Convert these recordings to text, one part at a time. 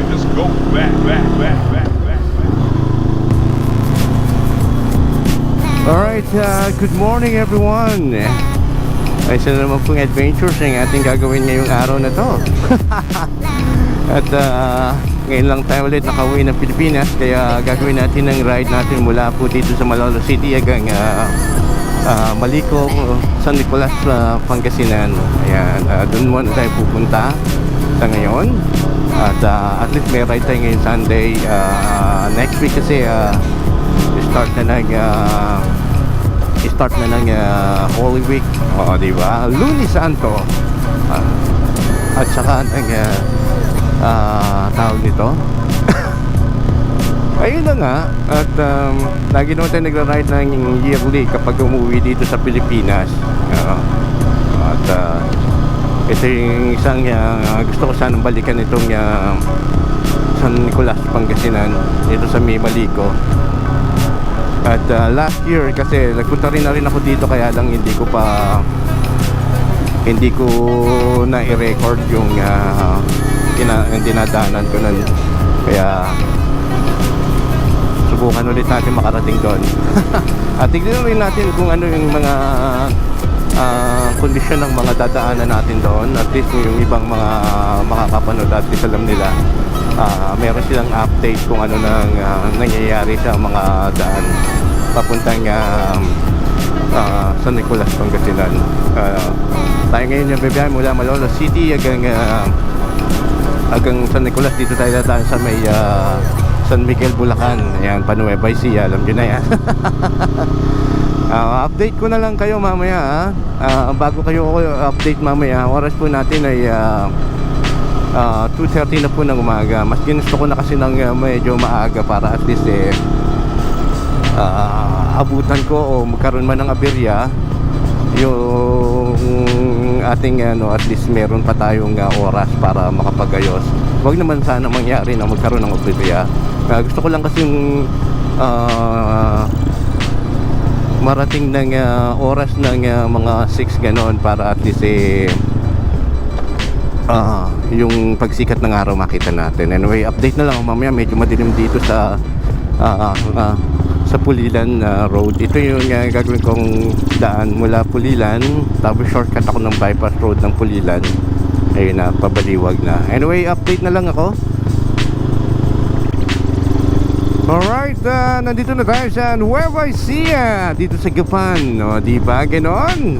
Yeah, just go back, back, back, back, back. Alright, uh, good morning everyone. Ay, isa na naman pong adventures ang ating gagawin ngayong araw na to. At uh, ngayon lang tayo ulit nakauwi ng Pilipinas kaya gagawin natin ang ride natin mula po dito sa Malolo City hanggang uh, uh, Maliko, San Nicolas, uh, Pangasinan. Ayan, uh, doon muna tayo pupunta sa ngayon. At uh, at least may ride tayo ngayon Sunday. Uh, next week kasi uh, start na ng uh, start na ng uh, Holy Week. O, di ba? Lunes Santo. Ah, at saka ng uh, uh, tawag nito. Ayun na nga. At um, lagi naman tayo nagra-ride ng yearly kapag umuwi dito sa Pilipinas. Oo. at uh, ito yung isang uh, gusto ko sanang balikan itong uh, San Nicolas, Pangasinan dito sa Mimalico. At uh, last year kasi nagpunta rin na rin ako dito kaya lang hindi ko pa hindi ko na i-record yung uh, tina, yung dinadaanan ko nun. Kaya subukan ulit natin makarating doon. At tignan rin natin kung ano yung mga uh, kondisyon ng mga dadaanan natin doon. At least yung ibang mga makakapanood at least alam nila ah, meron silang update kung ano nang ah, nangyayari sa mga daan papuntang um, ah, San Nicolas, Pangasinan. Ah, tayo ngayon yung bibiyahe mula Malolo City hanggang ah, hanggang San Nicolas dito tayo dadaan sa may ah, San Miguel, Bulacan. Ayan, Panueva Ecija, alam nyo na yan. Ah, update ko na lang kayo mamaya ha? Ah, bago kayo ako update mamaya oras po natin ay ah, Ah, 2.30 na po ng umaga. Mas ginusto ko na kasi ng uh, medyo maaga para at least eh ah, abutan ko o magkaroon man ng aberya yung ating ano at least meron pa tayong ah, oras para makapagayos. Wag naman sana mangyari na magkaroon ng aberya Ah, gusto ko lang kasi yung ah, marating ng ah, oras ng ah, mga 6 ganon para at least eh Ah, yung pagsikat ng araw makita natin. Anyway, update na lang mamaya. Medyo madilim dito sa ah, ah, sa Pulilan ah, Road. Ito yung uh, gagawin kong daan mula Pulilan. Tapos shortcut ako ng bypass road ng Pulilan. Ayun na, pabaliwag na. Anyway, update na lang ako. Alright, ah, nandito na tayo sa Nueva Ecija dito sa Gapan. O, di ba? Ganon.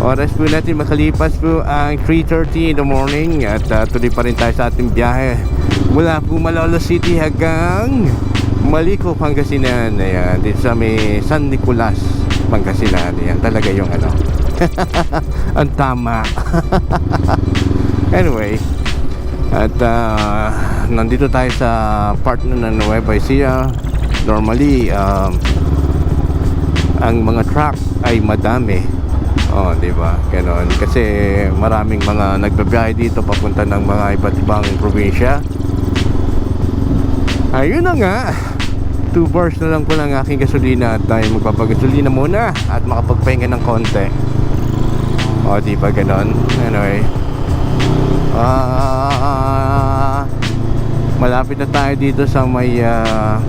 Oras po natin makalipas po ang 3.30 in the morning at uh, tuloy pa rin tayo sa ating biyahe mula po Malolo City hanggang Maliko, Pangasinan. Ayan, dito sa may San Nicolas, Pangasinan. Ayan, talaga yung ano. ang tama. anyway, at uh, nandito tayo sa part na ng Nueva Ecija. Normally, um, ang mga truck ay madami. Oh, di ba? Ganon. Kasi maraming mga nagbabiyahe dito papunta ng mga iba't ibang probinsya. Ayun na nga. 2 bars na lang po lang aking gasolina at tayo magpapagasolina muna at makapagpahinga ng konti. Oh, di ba ganon? Anyway. Ah, malapit na tayo dito sa may ah,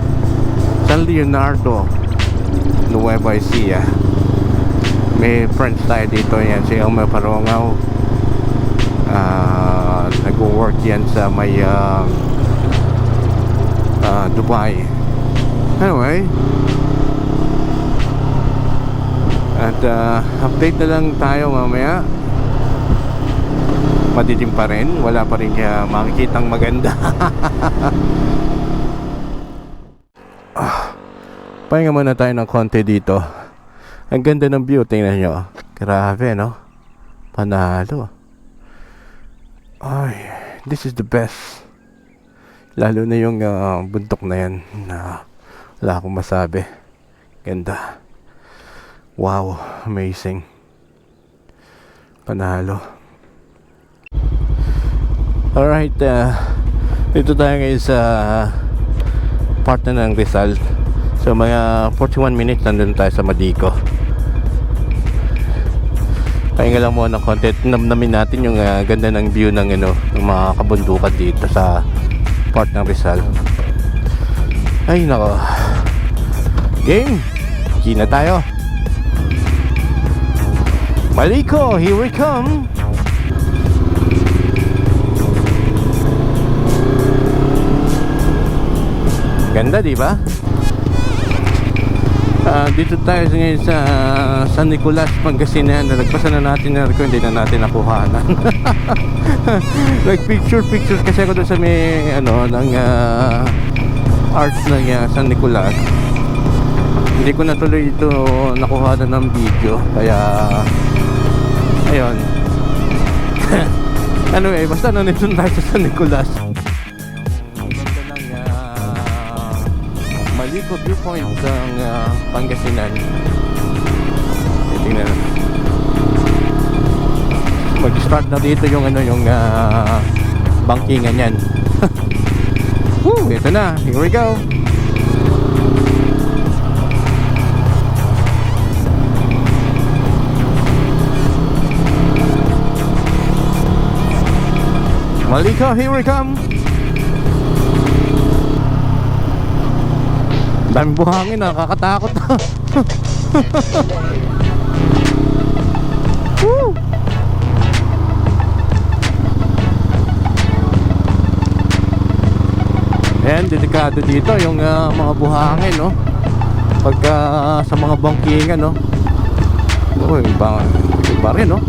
San Leonardo, Nueva Ecija. May friends tayo dito yan, si Elmer Parongaw. Ah, nag-work yan sa may ah, ah, Dubai. Anyway, at ah, update na lang tayo mamaya madilim pa rin. Wala pa rin kaya makikitang maganda. Ah, pahinga muna tayo ng konti dito. Ang ganda ng view tingnan nyo. Grabe no? Panalo. Ay this is the best. Lalo na yung ah, bundok na yan na wala akong masabi. Ganda. Wow amazing. Panalo Alright, uh, dito tayo ngayon sa part na ng Rizal. So mga 41 minutes nandun tayo sa Madico. Pahinga lang muna ng konti. Namnamin natin yung uh, ganda ng view ng, ano, ng mga kabundukan dito sa part ng Rizal. Ay nako. Game. Kina tayo. Maliko, here we come. Ganda, di ba? Ah, dito tayo ngayon sa San Nicolas, Pangasinan. Nalagpasan na natin na record, hindi na natin nakuhanan. Like picture pictures kasi ako doon sa may ano ng ah, arts ng ah, San Nicolas. Hindi ko natuloy ito nakuhanan ng video kaya ayun. anyway, basta nandito tayo sa San Nicolas. Maliko viewpoint ng ah, Pangasinan. Tingnan natin. Mag-start na dito yung ano yung ah, bangkingan yan. Woo, ito na. Here we go. Malika, here we come. Daming buhangin, nakakatakot. Woo! Ayan, delikado dito yung ah, mga buhangin, no? Pagka sa mga bangkingan, no? Uy, iba, iba rin, no?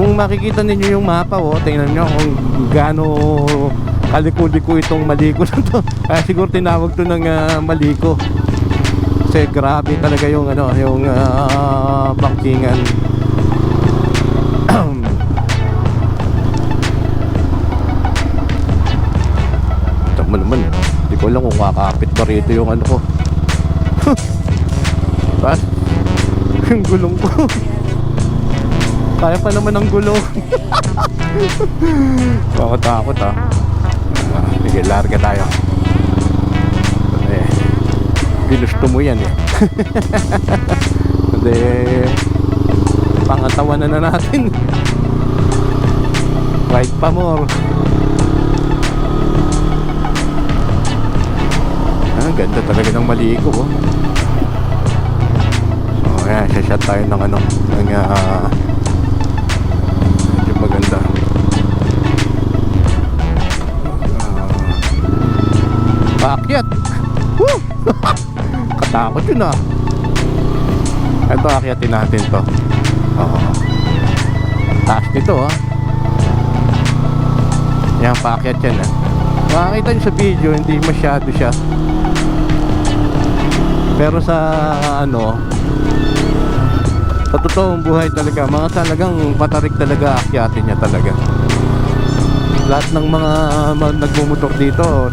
Kung makikita ninyo yung mapa, oh, tingnan nyo kung gaano kaliko-liko itong maliko na to. Kaya siguro tinawag to ng ah, maliko. Kasi grabe talaga yung ano, yung ah, bangkingan. Tama naman. Hindi ko alam kung kakapit ba rito yung ano ko. Bas? Yung gulong ko. Kaya pa naman ang gulong. Makatakot ah. Ah, Sige, larga tayo. Eh, ginusto mo yan eh. Hindi, pangatawanan na natin. Right pa more. Ah, ganda talaga ng maliko oh. Oh, ayan, shot tayo ng ano, ng medyo maganda. Ah, paakyat. Woo! Katakot yun ah. Ito, akyatin natin to. Ang taas nito ah. Yan, paakyat yan ah. Makakita nyo sa video, hindi masyado siya. Pero sa ano, sa totoong buhay talaga, mga talagang patarik talaga akyatin niya talaga. Lahat ng mga ma- nagmumotor dito,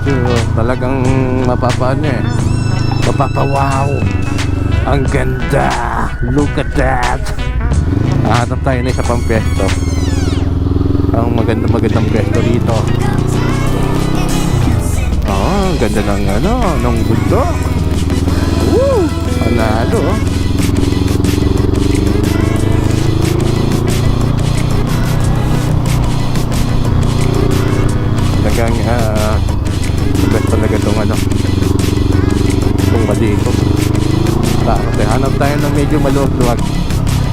talagang mapapaano eh. Mapapawaw. Ang ganda. Look at that. Hanap tayo na isa pang pwesto. Ang maganda magandang pwesto dito. Oh, ang ganda ng ano, ng bundok. Woo! Panalo. oh. Talagang ah best talaga itong ano itong. Hanap tayo, hanap tayo ng medyo maluwag-luwag.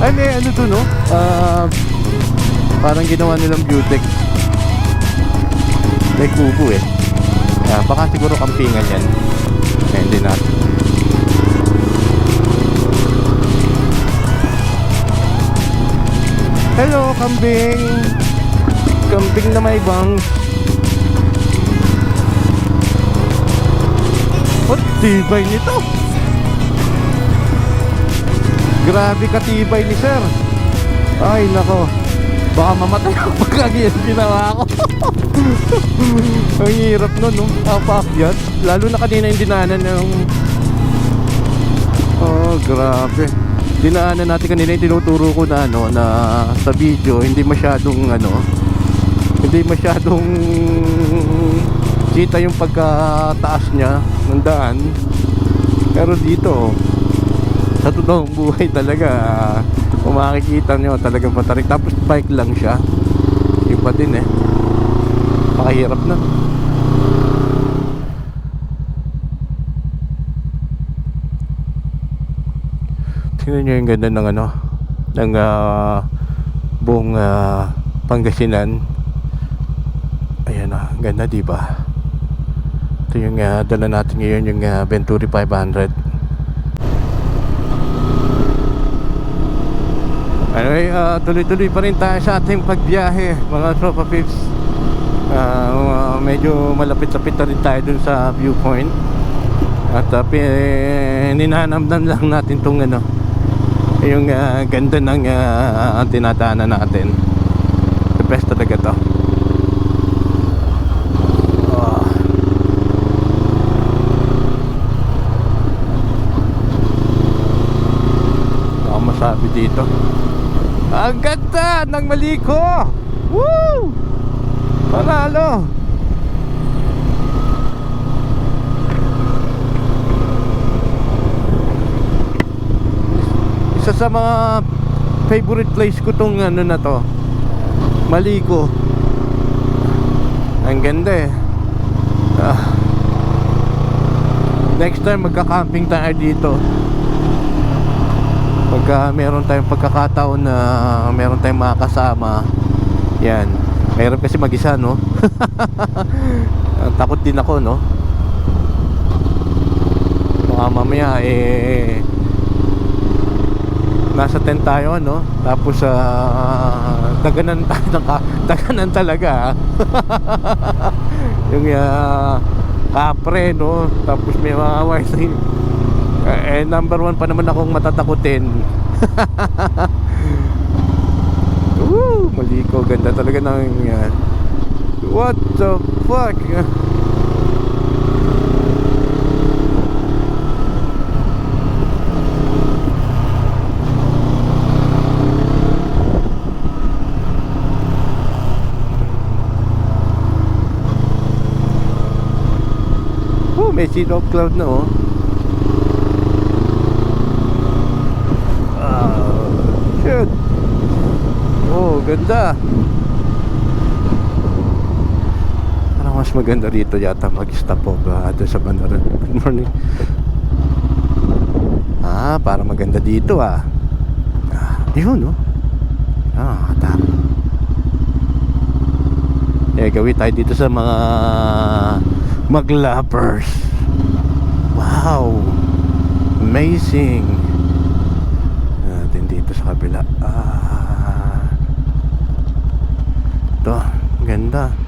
Ay, may ano to no? Ah, parang ginawa nilang beauty. May kubo eh. Ah, baka siguro kampingan yan. Eh, hindi natin. Hello, kambing! Kambing na may bangs. Tibay nito? Grabe katibay ni sir. Ay, nako. Baka mamatay ako pag yan ginawa ko. Ang hirap nun, no? Apakyat. Lalo na kanina yung dinanan ng... Oh, grabe. Dinaanan natin kanina yung tinuturo ko na ano, na sa video, hindi masyadong ano, hindi masyadong kita yung pagkataas niya ng daan. Pero dito, sa totoong buhay talaga, Kung makikita nyo, talagang patarik. Tapos bike lang siya. Iba din eh. Pakahirap na. Tingnan nyo yung ganda ng ano, ng ah, buong ah, Pangasinan. Ayan ah, ganda di ba? Ito yung ah, dala natin ngayon, yung ah, Venturi 500. Anyway, ah, tuloy-tuloy pa rin tayo sa ating pagbiyahe, mga tropa pips. Ah, medyo malapit-lapit na rin tayo dun sa viewpoint. At uh, ninanamdam lang natin tong ano, yung ah, ganda ng uh, tinataanan natin. The best talaga to. Ah. Baka masabi dito. Ang ganda ng maliko! Woo! Panalo! Isa sa mga favorite place ko tong ano na to. Maliko. Ang ganda eh. Ah. Next time magka-camping tayo dito. Pagka meron tayong pagkakataon na meron tayong mga kasama, yan. Meron kasi mag-isa, no? Takot din ako, no? Baka mamaya, eh, nasa tent tayo, no? Tapos, ah, daganan daganan talaga, ah. Yung, ah, kapre, no? Tapos may mga wise eh, number one pa naman akong matatakutin. Woo! Maliko, ganda talaga ng... Uh, what the fuck? Oh, may of cloud na oh. Ah, shit. Oh, ganda. Parang mas maganda rito yata mag-stop off uh, doon sa bandara. Good morning. Ah, para maganda dito ah. Ah, yun no. Ah, tama. Eh, gawin tayo dito sa mga maglappers. Wow. Amazing natin dito sa kabila ah ito. Ganda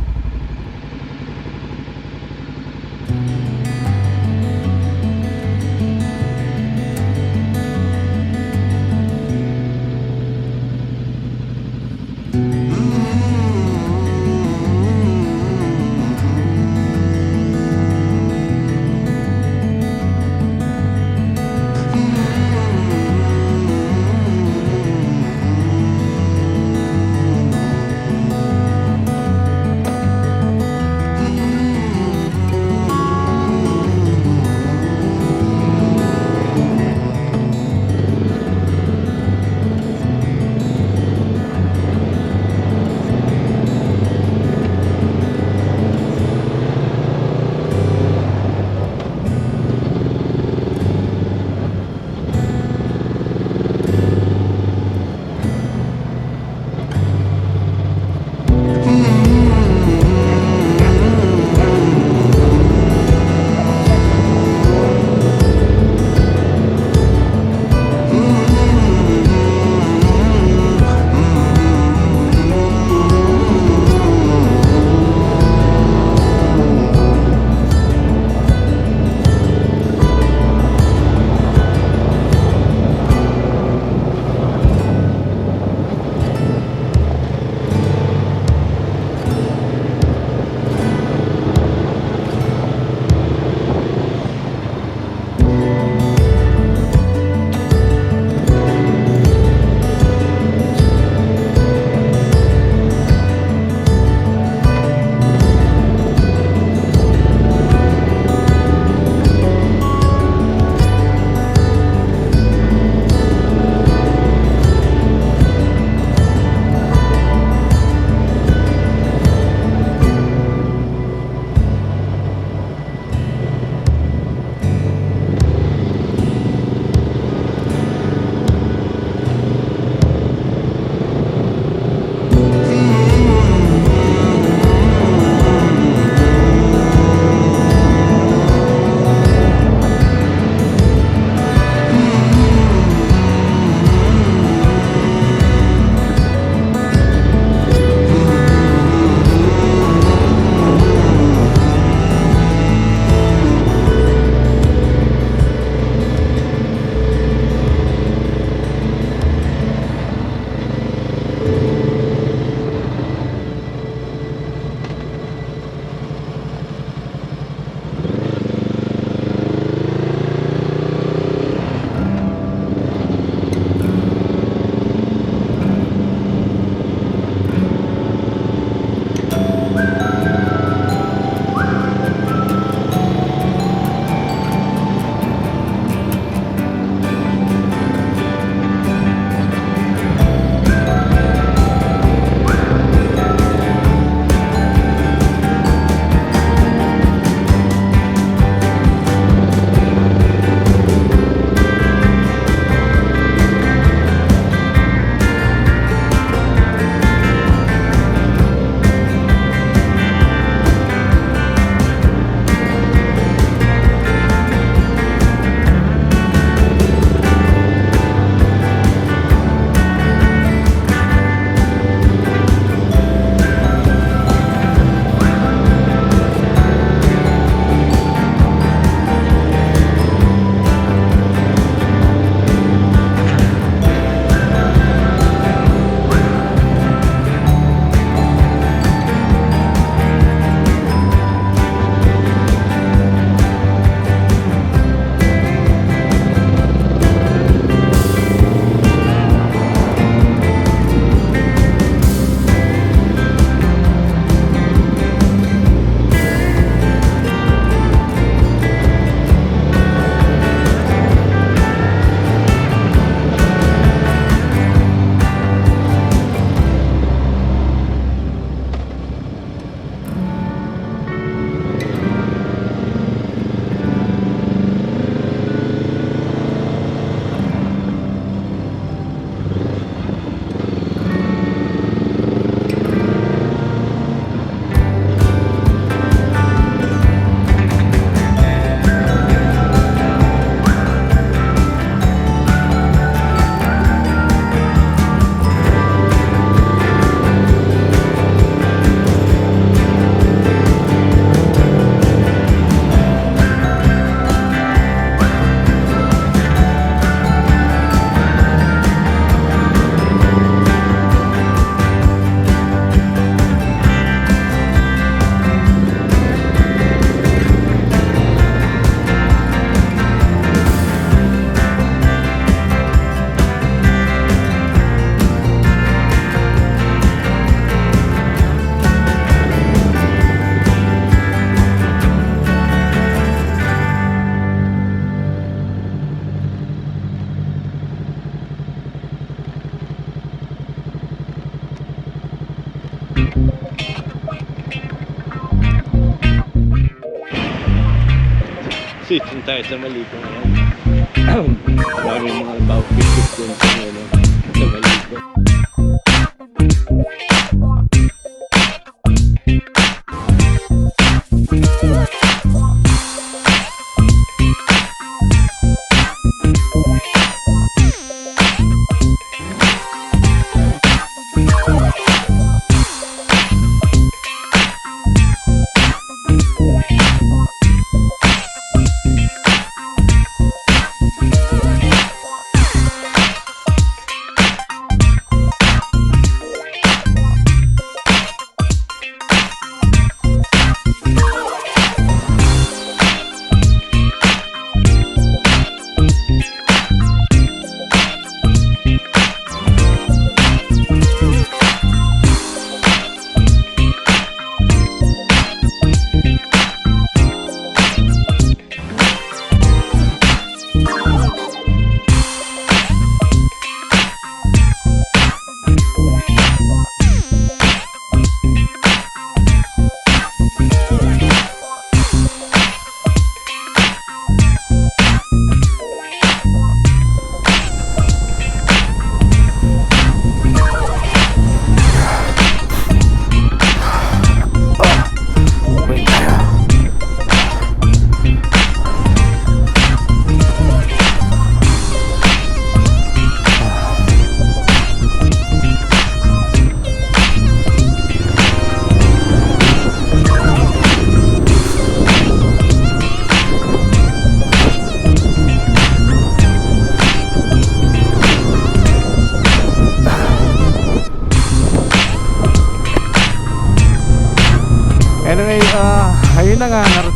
Assalamualaikum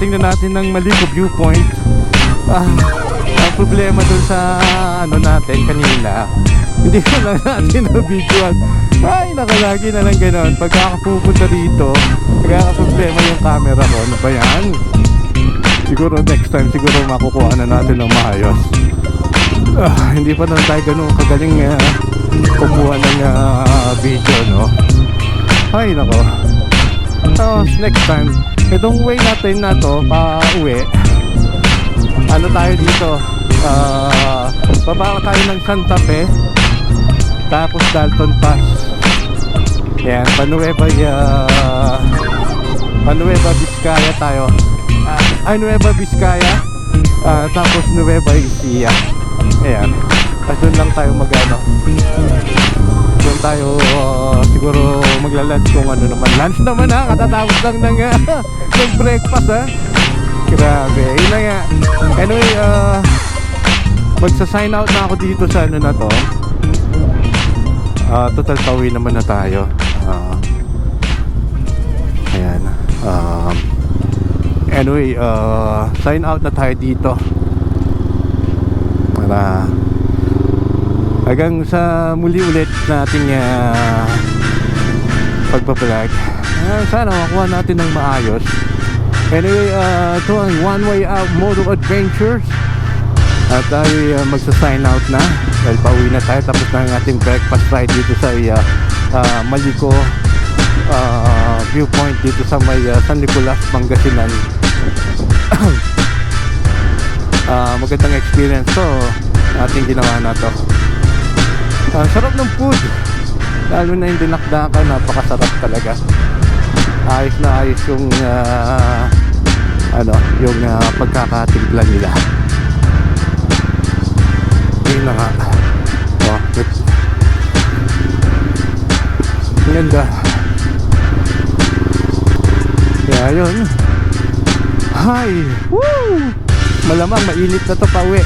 na natin ng Maliko Viewpoint. Ah, ang problema dun sa ano natin kanina, hindi ko lang natin na videoan. Ay, nakalagi na lang ganon. Pagkakapupunta dito, nagkakaproblema yung camera ko. Ano ba yan? Siguro next time, siguro makukuha na natin ng maayos. Ah, hindi pa naman tayo ganun kagaling uh, kumuha ng ah, video, no? Ay, nako. So, next time, itong way natin na to, pa uwi, ano tayo dito, ah, baba tayo ng Santa Fe, tapos Dalton Pass. Yan, Panueva, uh, Panueva Vizcaya tayo. Ah, ay, Nueva Vizcaya, ah, tapos Nueva Ecija. Ayan, tapos doon lang tayo magano tayo. Siguro magla-lunch kung ano naman. Lunch naman ha? Katatapos lang ng, uh, ng breakfast ha? Grabe. Yun na nga. Anyway uh, magsa-sign out na ako dito sa ano na to. Uh, total pauwi naman na tayo. Uh, ayan. Um, anyway uh, sign out na tayo dito. Para hanggang sa muli ulit nating uh, pagpapalag uh, sana makuha natin ng maayos. Anyway uh, ito ang one way out moto adventures. At tayo uh, magsa-sign out na. Dahil pauwi na tayo. Tapos na ang ating breakfast ride dito sa uh, uh, Maliko uh, viewpoint dito sa may uh, San Nicolas, Pangasinan. Uh, magandang experience to. Ating ginawa na to ang sarap ng food. Lalo na yung dinakdakan napakasarap talaga. Ayos na ayos yung ah, ano yung uh, pagkakatimpla nila. Yun na nga. Oh, ang ganda. Kaya yun hi! Woo! Malamang mainit na to pa uwi